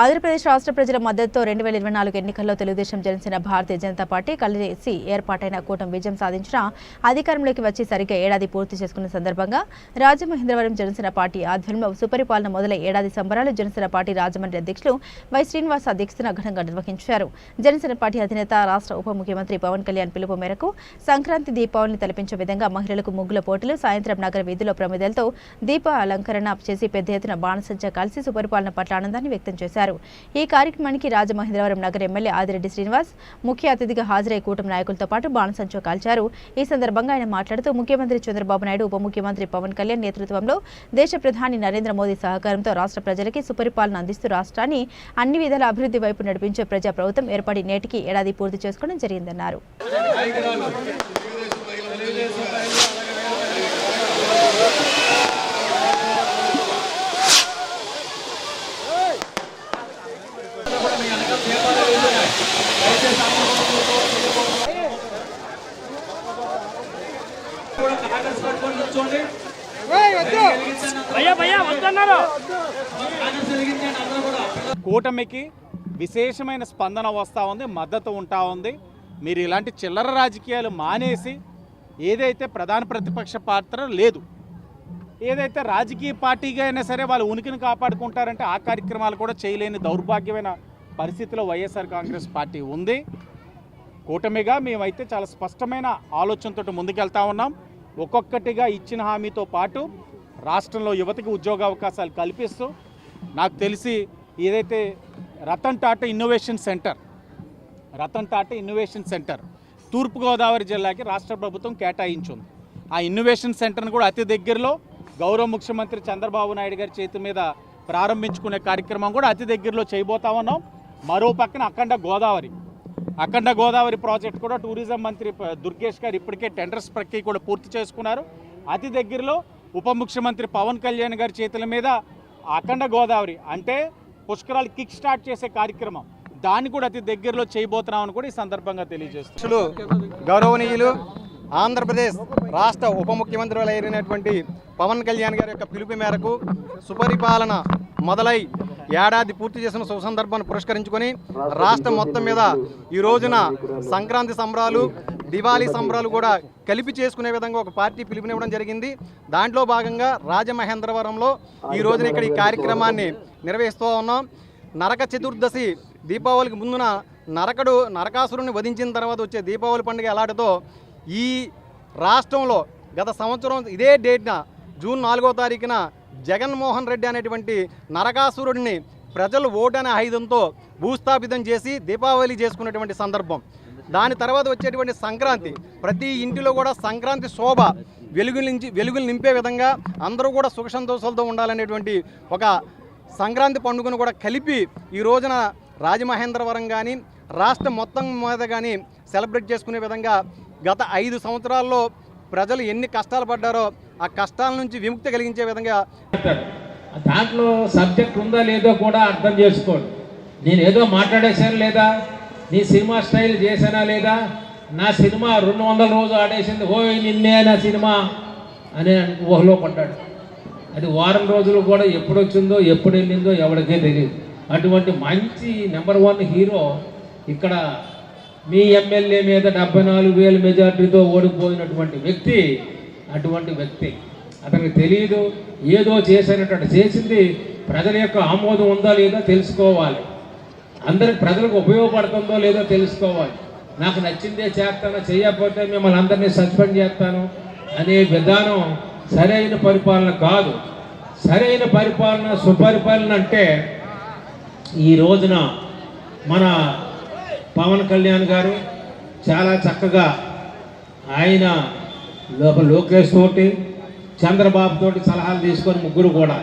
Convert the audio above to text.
ఆంధ్రప్రదేశ్ రాష్ట్ర ప్రజల మద్దతుతో రెండు వేల ఇరవై నాలుగు ఎన్నికల్లో తెలుగుదేశం జనసేన భారతీయ జనతా పార్టీ కలిసి ఏర్పాటైన కూటమి విజయం సాధించిన అధికారంలోకి వచ్చి సరిగ్గా ఏడాది పూర్తి చేసుకున్న సందర్భంగా రాజమహేంద్రవరం జనసేన పార్టీ ఆధ్వర్యంలో సుపరిపాలన మొదలై ఏడాది సంబరాలు జనసేన పార్టీ రాజమండ్రి అధ్యక్షులు వై శ్రీనివాస్ అధ్యక్షతన ఘనంగా నిర్వహించారు. జనసేన పార్టీ అధినేత రాష్ట్ర ఉప ముఖ్యమంత్రి పవన్ కళ్యాణ్ పిలుపు మేరకు సంక్రాంతి దీపావళిని తలపించే విధంగా మహిళలకు ముగ్గుల పోటీలు సాయంత్రం నగర వీధిలో ప్రమిదలతో దీప అలంకరణ చేసి పెద్ద ఎత్తున బాణసంచ కలిసి సుపరిపాలన పట్ల ఆనందాన్ని వ్యక్తం చేశారు. ఈ కార్యక్రమానికి రాజమహేంద్రవరం నగర ఎమ్మెల్యే ఆదిరెడ్డి శ్రీనివాస్ ముఖ్య అతిథిగా హాజరై కూటమి నాయకులతో పాటు బాణసంచో కాల్చారు. ఈ సందర్భంగా ఆయన మాట్లాడుతూ ముఖ్యమంత్రి చంద్రబాబు నాయుడు ఉప ముఖ్యమంత్రి పవన్ కళ్యాణ్ నేతృత్వంలో దేశ ప్రధాని నరేంద్ర మోదీ సహకారంతో రాష్ట్ర ప్రజలకి సుపరిపాలన అందిస్తూ రాష్ట్రాన్ని అన్ని విధాల అభివృద్ధి వైపు నడిపించే ప్రజా ప్రభుత్వం ఏర్పడి నేటికి ఏడాది పూర్తి చేసుకోవడం జరిగిందన్నారు. కూటమికి విశేషమైన స్పందన వస్తూ ఉంది మద్దతు ఉంటా ఉంది. మీరు ఇలాంటి చిల్లర రాజకీయాలు మానేసి ఏదైతే ప్రధాన ప్రతిపక్ష పాత్ర లేదు ఏదైతే రాజకీయ పార్టీగా అయినా సరే వాళ్ళు ఉనికిని కాపాడుకుంటారంటే ఆ కార్యక్రమాలు కూడా చేయలేని దౌర్భాగ్యమైన పరిస్థితిలో వైఎస్ఆర్ కాంగ్రెస్ పార్టీ ఉంది. కూటమిగా మేమైతే చాలా స్పష్టమైన ఆలోచనతో ముందుకెళ్తా ఉన్నాం. ఒక్కొక్కటిగా ఇచ్చిన హామీతో పాటు రాష్ట్రంలో యువతకి ఉద్యోగ అవకాశాలు కల్పిస్తూ నాకు తెలిసి ఏదైతే Ratan Tata innovation centre Ratan Tata innovation centre Turpu Godavari జిల్లాకి రాష్ట్ర ప్రభుత్వం కేటాయించింది. ఆ ఇన్నోవేషన్ సెంటర్ను కూడా అతి దగ్గరలో గౌరవ ముఖ్యమంత్రి చంద్రబాబు నాయుడు గారి చేతి మీద ప్రారంభించుకునే కార్యక్రమం కూడా అతి దగ్గరలో చేయబోతా ఉన్నాం. మరో పక్కన అఖండ గోదావరి. అఖండ గోదావరి ప్రాజెక్ట్ కూడా టూరిజం మంత్రి దుర్గేష్ గారు ఇప్పటికే టెండర్స్ ప్రక్రియ కూడా పూర్తి చేసుకున్నారు. అతి దగ్గరలో ఉప ముఖ్యమంత్రి పవన్ కళ్యాణ్ గారి చేతుల మీద అఖండ గోదావరి అంటే పుష్కరాలు కిక్ స్టార్ట్ చేసే కార్యక్రమం. దాన్ని కూడా అతి దగ్గరలో చేయబోతున్నామని కూడా ఈ సందర్భంగా తెలియజేస్తున్నాం గౌరవనీయులు ఆంధ్రప్రదేశ్ రాష్ట్ర ఉప ముఖ్యమంత్రులు అయినటువంటి పవన్ కళ్యాణ్ గారి యొక్క పిలుపు మేరకు సుపరిపాలన మొదలై ఏడాది పూర్తి చేసిన శుభ సందర్భాన్ని పురస్కరించుకొని రాష్ట్రం మొత్తం మీద ఈ రోజున సంక్రాంతి సంబరాలు దివాళీ సంబరాలు కూడా కలిపి చేసుకునే విధంగా ఒక పార్టీ పిలుపునివ్వడం జరిగింది. దాంట్లో భాగంగా రాజమహేంద్రవరంలో ఈ రోజున ఇక్కడ ఈ కార్యక్రమాన్ని నిర్వహిస్తూ ఉన్నాం. నరక చతుర్దశి దీపావళికి ముందున నరకడు నరకాసురుని వధించిన తర్వాత వచ్చే దీపావళి పండుగ ఎలాంటిదో ఈ రాష్ట్రంలో గత సంవత్సరం ఇదే డేట్న జూన్ నాలుగో తారీఖున జగన్మోహన్ రెడ్డి అనేటువంటి నరకాసురుడిని ప్రజలు ఓటనే ఆయుధంతో భూస్థాపితం చేసి దీపావళి చేసుకున్నటువంటి సందర్భం. దాని తర్వాత వచ్చేటువంటి సంక్రాంతి. ప్రతి ఇంటిలో కూడా సంక్రాంతి శోభ వెలుగులు నుంచి వెలుగులు నింపే విధంగా అందరూ కూడా సుఖ సంతోషాలతో ఉండాలనేటువంటి ఒక సంక్రాంతి పండుగను కూడా కలిపి ఈ రోజున రాజమహేంద్రవరం కానీ రాష్ట్రం మొత్తం మీద కానీ సెలబ్రేట్ చేసుకునే విధంగా గత ఐదు సంవత్సరాల్లో ప్రజలు ఎన్ని కష్టాలు పడ్డారో ఆ కష్టాల నుంచి విముక్తి కలిగించే విధంగా దాంట్లో సబ్జెక్ట్ ఉందా లేదో కూడా అర్థం చేసుకోండి. నేను ఏదో మాట్లాడేశాను లేదా? నీ సినిమా స్టైల్ చేశానా లేదా? నా సినిమా రెండు వందల రోజు ఆడేసింది. ఓ నిన్నే నా సినిమా అని ఊహలో పడ్డాడు. అది వారం రోజులు కూడా ఎప్పుడు వచ్చిందో ఎప్పుడు వెళ్ళిందో ఎవరికే తెలియదు. అటువంటి మంచి నెంబర్ వన్ హీరో ఇక్కడ మీ ఎమ్మెల్యే మీద డెబ్బై నాలుగు వేల మెజార్టీతో ఓడిపోయినటువంటి వ్యక్తి అటువంటి వ్యక్తి. అతనికి తెలియదు ఏదో చేసినట్టు చేసింది ప్రజల యొక్క ఆమోదం ఉందా లేదో తెలుసుకోవాలి. అందరికి ప్రజలకు ఉపయోగపడుతుందో లేదో తెలుసుకోవాలి. నాకు నచ్చిందే చేస్తాను చేయకపోతే మిమ్మల్ని అందరినీ సస్పెండ్ చేస్తాను అనే విధానం సరైన పరిపాలన కాదు. సరైన పరిపాలన సుపరిపాలన అంటే ఈ రోజున మన పవన్ కళ్యాణ్ గారు చాలా చక్కగా ఆయన లోపల లోకేష్ తోటి చంద్రబాబు తోటి సలహాలు తీసుకొని ముగ్గురు కూడా.